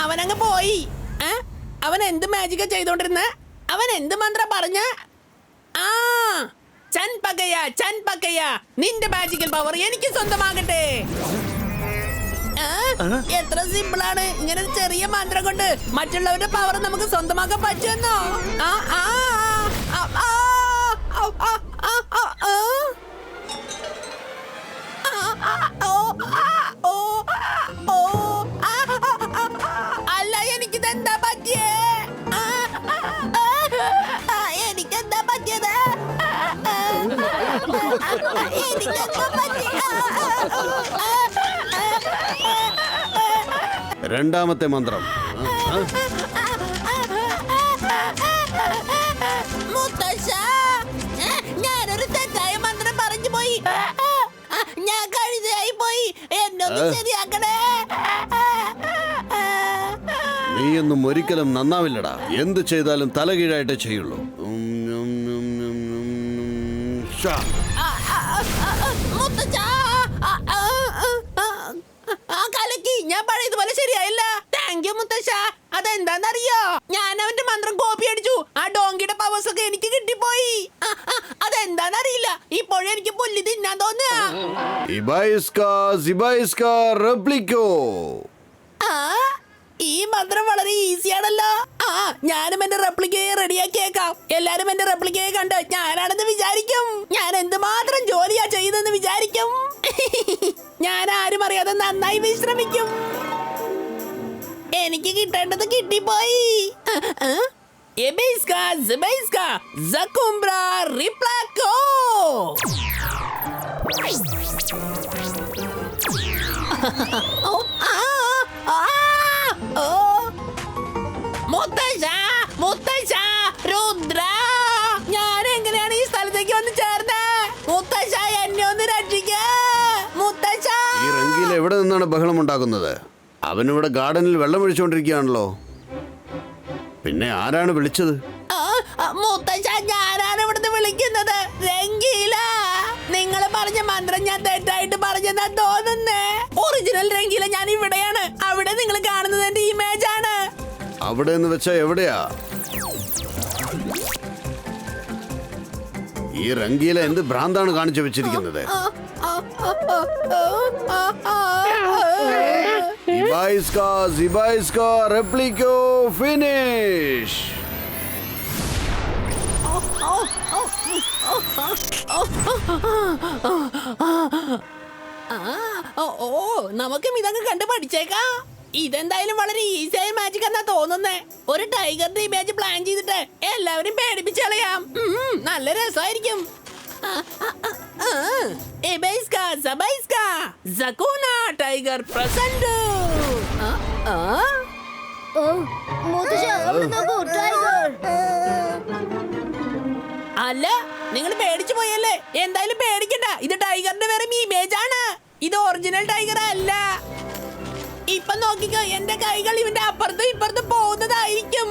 അവനങ്ങ് പോയി. ഏ? അവൻ എന്ത് മാജിക്കാ ചെയ്തോണ്ടിരുന്ന? അവൻ എന്ത് മന്ത്ര പറഞ്ഞ? ആ ചൻ പകയ ചൻ പകയ. നിന്റെ മാജിക്കൽ പവർ എനിക്ക് സ്വന്തമാകട്ടെ. എത്ര സിമ്പിൾ ആണ്. ഇങ്ങനെ ചെറിയ മന്ത്രം കൊണ്ട് മറ്റുള്ളവരുടെ പവർ നമുക്ക് സ്വന്തമാക്കാൻ പറ്റുമെന്നോ? ആ ആ ആ, ആ, ആ, ആ, ആ, രണ്ടാമത്തെ മന്ത്രം ആ, മുത്തശ്ശ ഞാനൊരു തെറ്റായ മന്ത്രം പറഞ്ഞു പോയി ഞാൻ കഴുതയായി പോയി എന്നൊന്ന് ആ. ശരിയാക്കണേ നീയൊന്നും ഒരിക്കലും നന്നാവില്ലടാ എന്ത് ചെയ്താലും തലകീഴായിട്ടേ ചെയ്യുള്ളൂ ആ, മുത്തച്ഛ ആ, കലക്കി. ഞാൻ പഴയതുപോലെ ശരിയായില്ല. താങ്ക് യു മുത്തശ്ശ. അതെന്താന്നറിയോ? ഞാൻ അവന്റെ മന്ത്രം കോപ്പി അടിച്ചു. ആ ഡോങ്കിയുടെ പവേഴ്സ് ഒക്കെ എനിക്ക് കിട്ടിപ്പോയി. അതെന്താന്നറിയില്ല. ഇപ്പോഴും എനിക്ക് പുല്ല് തിന്നാൻ തോന്നുക. ഈ മന്ത്രം വളരെ ഈസി ആണല്ലോ. ആ ഞാനും എന്റെ റെപ്ലിക്കയെ റെഡിയാക്കിയേക്കാം എല്ലാരും എന്റെ റെപ്ലിക്കയെ കണ്ട് ഞാനാണെന്ന് വിചാരിക്കും. ഞാൻ കുറ്റം നന്നായി വിശ്രമിക്കും. എനിക്ക് കിട്ടേണ്ടത് കിട്ടിപ്പോയി. എബൈസ്ക ജബൈസ്ക ജക്കുംബ്ര റിപ്ലാക്കോ. ഓ നിന്നാണ് ബഹളം ഉണ്ടാക്കുന്നത്. അവനിവിടെ ഗാർഡനിൽ വെള്ളം ഒഴിച്ചുകൊണ്ടിരിക്കുകയാണല്ലോ. പിന്നെ ആരാണ് വിളിച്ചത്? മുത്തശ്ശ ഞാനാണ് ഇവിടുന്ന് വിളിക്കുന്നത്. രംഗീല നിങ്ങൾ പറഞ്ഞ മന്ത്രം ഞാൻ തെറ്റായിട്ട് പറഞ്ഞെന്നാ തോന്നുന്നേ. ഒറിജിനൽ രംഗീല ഞാൻ ഇവിടെയാണ്. അവിടെ നിങ്ങൾ കാണുന്നത് എന്റെ ഇമേജ് ആണ്. അവിടെ എന്ന് വെച്ചാ എവിടെയാ? ഈ രംഗീല എന്ത് ഭ്രാന്താണ് കാണിച്ചു വെച്ചിരിക്കുന്നത്? Zibaiska, Zibaiska, റെപ്ലിക്കോ ഫിനിഷ് ഓ നമുക്കും ഇതങ്ങ് കണ്ട് പഠിച്ചേക്കാം ഇതെന്തായാലും വളരെ ഈസിയായ മാജിക് എന്നാ തോന്നുന്നേ. ഒരു ടൈഗറിന്റെ ഇമേജ് പ്ലാൻ ചെയ്തിട്ട് എല്ലാവരും പേടിപ്പിച്ചളയാം നല്ല രസമായിരിക്കും. Ebeiska, Zabaiska, Zakuna Tiger Prasandu. അല്ല നിങ്ങൾ പേടിച്ചു പോയല്ലേ? എന്തായാലും പേടിക്കണ്ട. ഇത് ടൈഗറിന്റെ വേറെ ആണ് ഇത് ഒറിജിനൽ ടൈഗർ അല്ല. ഇപ്പൊ നോക്കിക്കോ എന്റെ കൈകൾ ഇവന്റെ അപ്പുറത്തും ഇപ്പുറത്തും പോകുന്നതായിരിക്കും.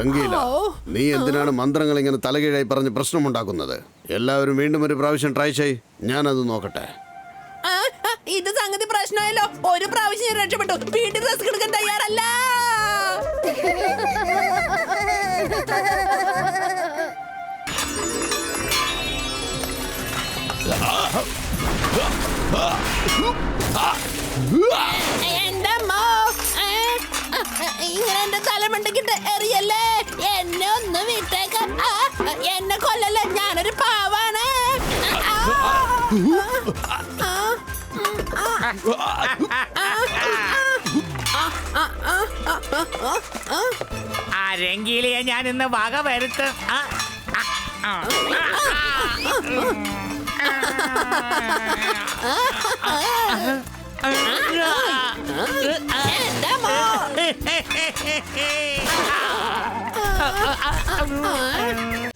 റംഗീല നീ എന്തിനാണ് മന്ത്രങ്ങൾ ഇങ്ങനെ തലകീഴായി പറഞ്ഞ് പ്രശ്നമുണ്ടാക്കുന്നത്? എല്ലാവരും വീണ്ടും ഒരു പ്രാവശ്യം ട്രൈ ചെയ്. ഞാനത് നോക്കട്ടെ. ഇത് സംഗതി പ്രശ്നമായല്ലോ. ഒരു പ്രാവശ്യം ഞാൻ രക്ഷപ്പെട്ടു. വീണ്ടും റിസ്ക് എടുക്കാൻ തയ്യാറല്ല. ആ, ഇങ്ങനെ എന്റെ തലമണ്ടക്കിട്ട് എറിയല്ലേ എന്നെ ഒന്ന് വിട്ടേക്ക ആ, എന്നെ കൊല്ലല്ലേ ഞാനൊരു പാവാണ് ആ, ആ, ആ രംഗീലിയെ ഞാൻ ഇന്ന് വക വരുത്തും ആ, ആ, ആ, ആ. എന്റെ മോ